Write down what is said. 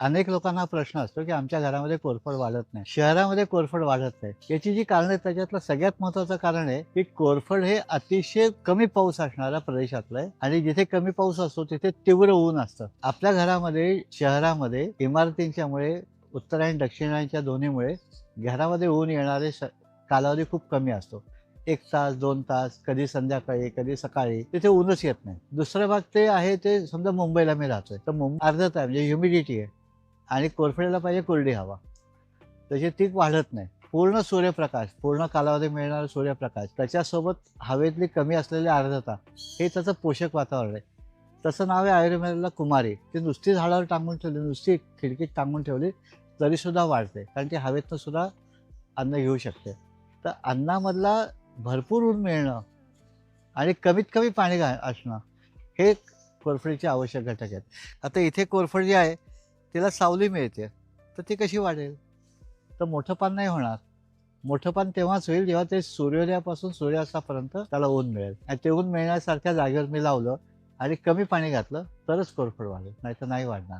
अनेक लोकांना प्रश्न असतो की आमच्या घरामध्ये कोरफड वाढत नाही. शहरामध्ये कोरफड वाढत नाही. याची जी कारण आहेत त्याच्यातलं सगळ्यात महत्वाचं कारण आहे की कोरफड हे अतिशय कमी पाऊस असणाऱ्या प्रदेशातलं आहे आणि जिथे कमी पाऊस असतो तिथे तीव्र ऊन असतं. आपल्या घरामध्ये शहरामध्ये इमारतींच्यामुळे उत्तर आणि दक्षिणांच्या दोन्हीमुळे घरामध्ये ऊन येणारे स- कालावधी खूप कमी असतो. एक तास दोन तास कधी संध्याकाळी कधी सकाळी तिथे ऊनच येत नाही. दुसरा भाग ते आहे ते समजा मुंबईला मी राहतोय. तर मुंबई अर्धता म्हणजे आहे म्हणजे ह्युमिडिटी आहे. आणि कोरफडीला पाहिजे कोरडी हवा. तशी तीक वाढत नाही. पूर्ण सूर्यप्रकाश पूर्ण कालावधी मिळणारा सूर्यप्रकाश त्याच्यासोबत हवेतली कमी असलेली आर्द्रता हे त्याचं पोषक वातावरण आहे. तसं नाव आहे आयुर्वेदाला कुमारी. ती नुसती झाडावर टांगून ठेवली नुसती खिडकीत टांगून ठेवली तरीसुद्धा वाढते. कारण ती हवेतनं सुद्धा अन्न घेऊ शकते. तर अन्नामधला भरपूर ऊन मिळणं आणि कमीत कमी पाणी घा असणं हे कोरफडीचे आवश्यक घटक आहेत. आता इथे कोरफड जे आहे तिला सावली मिळते. तर ती कशी वाढेल? तर मोठं पान नाही होणार. मोठं पान तेव्हाच होईल जेव्हा ते सूर्योदयापासून सूर्यास्तापर्यंत त्याला ऊन मिळेल. आणि ते ऊन मिळण्यासारख्या जागेवर मी लावलं आणि कमी पाणी घातलं तरच कोरफड वाढेल नाही तर नाही वाढणार.